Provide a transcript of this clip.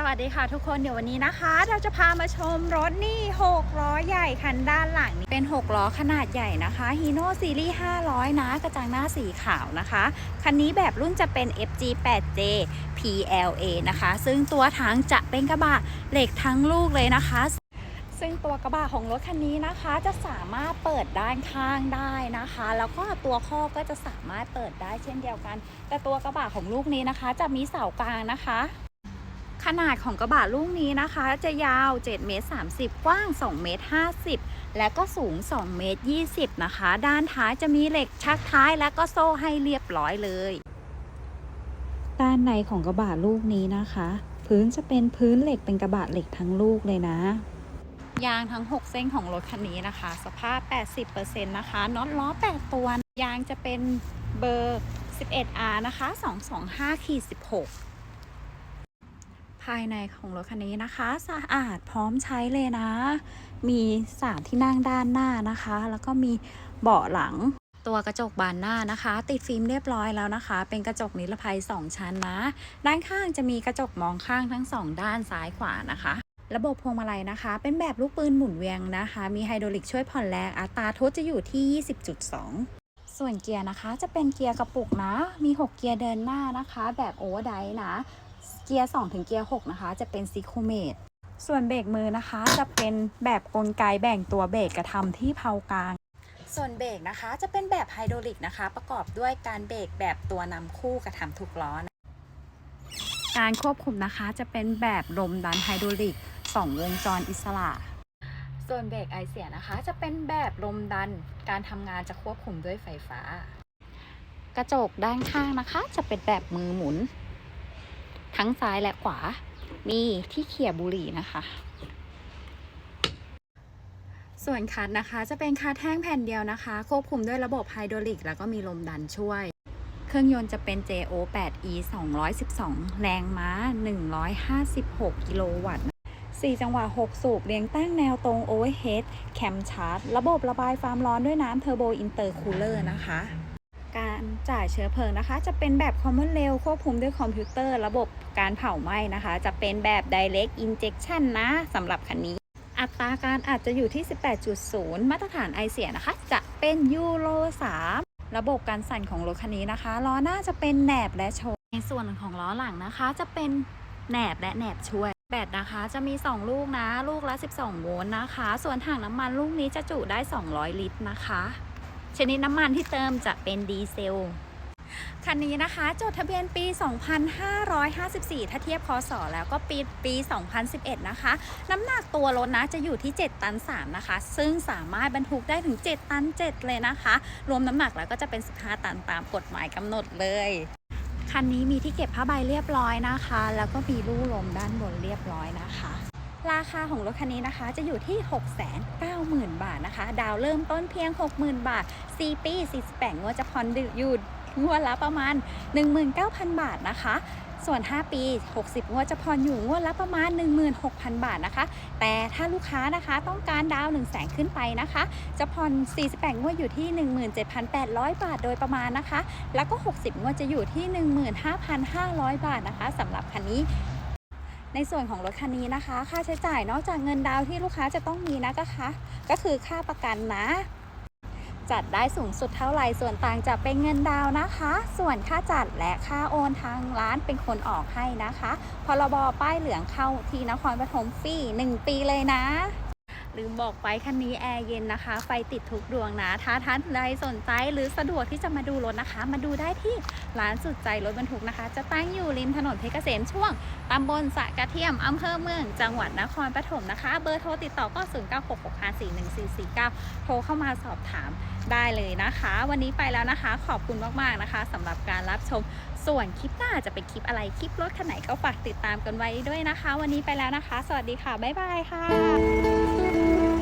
สวัสดีค่ะทุกคนเดี๋ยววันนี้นะคะ เราจะพามาชมรถนี่ 6 ล้อใหญ่คันด้านหลังนี้เป็น 6 ล้อขนาดใหญ่นะคะ Hino Series 500 นะ กระจังหน้าสีขาวนะคะ คันนี้แบบรุ่นจะเป็น FG8J PLA นะคะ ซึ่งตัวถังจะเป็นกระบะเหล็กทั้งลูกเลยนะคะซึ่งตัวกระบะของรถคันนี้นะคะจะสามารถเปิดด้านข้างได้นะคะ แล้วก็ตัวข้อก็จะสามารถเปิดได้เช่นเดียวกัน แต่ตัวกระบะของลูกนี้นะคะ จะมีเสากลางนะคะ ขนาดของกระบะลูกนี้นะคะ จะยาว 7 เมตร 30 กว้าง 2 เมตร 50 และก็สูง 2 เมตร 20 นะคะ ด้านท้ายจะมีเหล็กชักท้ายและก็โซ่ให้เรียบร้อยเลย ด้านในของกระบะลูกนี้นะคะ พื้นจะเป็นพื้นเหล็กเป็นกระบะเหล็กทั้งลูกเลยนะยางทั้ง 6 เส้นของรถคันนี้นะคะ สภาพ 80%นะคะน็อตล้อ 8 ตัวยางจะเป็นเบอร์ 11R นะคะ 225ขีด16ายในของรถคันนี้นะคะสะอาดพร้อมใช้เลยนะ มีสามที่นั่งด้านหน้านะคะ แล้วก็มีเบาะหลัง ตัวกระจกบานหน้านะคะ ติดฟิล์มเรียบร้อยแล้วนะคะ เป็นกระจกนิรภัย 2 ชั้นนะ ด้านข้างจะมีกระจกมองข้างทั้ง 2 ด้านซ้ายขวานะคะระบบพวงมาลัยนะคะ เป็นแบบลูกปืนหมุนเวียงนะคะ มีไฮดรอลิกช่วยผ่อนแรงอัตราทดจะอยู่ที่ 20.2 ส่วนเกียร์นะคะ จะเป็นเกียร์กระปุกนะ มี 6 เกียร์เดินหน้านะคะ แบบโอเวอร์ไดฟ์นะ เกียร์2ถึงเกียร์6นะคะ จะเป็นซิโคเมตส่วนเบรกมือนะคะจะเป็นแบบกลไกแบ่งตัวเบรกกระทำที่เพากลาง ส่วนเบรกนะคะจะเป็นแบบไฮดรอลิกนะคะ ประกอบด้วยการเบรกแบบตัวนำคู่กระทำทุกล้อนะการควบคุมนะคะจะเป็นแบบลมดันไฮดรอลิก2วงจรอิสระ ส่วนเบรกไอเสียนะคะ จะเป็นแบบลมดันการทำงานจะควบคุมด้วยไฟฟ้า กระจกด้านข้างนะคะ จะเป็นแบบมือหมุน ทั้งซ้ายและขวา มีที่เขี่ยบุหรี่นะคะ ส่วนคัดนะคะจะเป็นคัดแท่งแผ่นเดียวนะคะ ควบคุมด้วยระบบไฮดรอลิก แล้วก็มีลมดันช่วย เครื่องยนต์จะเป็น JO8E 212 แรงม้า 156 กิโลวัตต์4 จังหวะ 6 สูบเรียงตั้งแนวตรง Overhead แคมชาร์จระบบระบายความร้อนด้วยน้ำเทอร์โบอินเตอร์คูลเลอร์นะคะ การจ่ายเชื้อเพลิงนะคะ จะเป็นแบบ Common Rail ควบคุมด้วยคอมพิวเตอร์ระบบการเผาไหม้นะคะ จะเป็นแบบ Direct Injection นะสำหรับคันนี้ อัตราการอาจจะอยู่ที่ 18.0 มาตรฐานไอเสียนะคะ จะเป็นยูโร 3 ระบบการสั่นของรถคันนี้นะคะล้อหน้าจะเป็นแหนบและโชว์ในส่วนของล้อหลังนะคะ จะเป็นแหนบและแหนบช่วยแบตนะคะจะมี 2 ลูกนะ ลูกละ 12 โวลต์นะคะ ส่วนถังน้ำมันลูกนี้จะจุได้ 200 ลิตรนะคะ ชนิดน้ำมันที่เติมจะเป็นดีเซล คันนี้นะคะ จดทะเบียนปี 2554 ถ้าเทียบคศแล้วก็ปีปี 2011 นะคะ น้ำหนักตัวรถนะจะอยู่ที่ 7 ตัน 3 นะคะ ซึ่งสามารถบรรทุกได้ถึง 7 ตัน 7 เลยนะคะ รวมน้ำหนักแล้วก็จะเป็น 15 ตันตามกฎหมายกำหนดเลยคันนี้มีที่เก็บผ้าใบเรียบร้อยนะคะ แล้วก็มีลู่ลมด้านบนเรียบร้อยนะคะ ราคาของรถคันนี้นะคะจะอยู่ที่ 690,000 บาทนะคะ ดาวเริ่มต้นเพียง 60,000 บาท 4 ปี 48งวดจะผ่อนอยู่งวดละประมาณ 19,000 บาทนะคะ ส่วน 5 ปี 60 งวดจะผ่อนอยู่งวดละประมาณ 16,000 บาทนะคะ แต่ถ้าลูกค้านะคะต้องการดาว 1 0 0 0 0 0ขึ้นไปนะคะ จะผ่อน 48 งวดอยู่ที่ 17,800 บาทโดยประมาณนะคะ แล้วก็ 60 งวดจะอยู่ที่ 15,500 บาทนะคะสำหรับคันนี้ ในส่วนของรถคันนี้นะคะ ค่าใช้จ่ายนอกจากเงินดาวที่ลูกค้าจะต้องมีนะคะ ก็คือค่าประกันนะ จัดได้สูงสุดเท่าไหร่ส่วนต่างจะเป็นเงินดาวน์นะคะ ส่วนค่าจัดและค่าโอนทางร้านเป็นคนออกให้นะคะพรบป้ายเหลืองเข้าที่นครปฐมฟรี1ปีเลยนะ ลืมบอกไปคันนี้แอร์เย็นนะคะ ไฟติดทุกดวงนะ ถ้าท่านใดสนใจหรือสะดวกที่จะมาดูรถนะคะ มาดูได้ที่ร้านสุดใจรถบรรทุกนะคะ จะตั้งอยู่ริมถนนเพชรเกษมช่วงตำบลสะกระเทียมอำเภอเมือง จังหวัดนครปฐมนะคะ เบอร์โทรติดต่อก็ 0 9 6 6 5 4 1 4 4 9 โทรเข้ามาสอบถามได้เลยนะคะ วันนี้ไปแล้วนะคะ ขอบคุณมากๆนะคะสำหรับการรับชม ส่วนคลิปหน้าจะเป็นคลิปอะไรคลิปรถคันไหนก็ฝากติดตามกันไว้ด้วยนะคะ วันนี้ไปแล้วนะคะ สวัสดีค่ะ บ๊ายบายค่ะ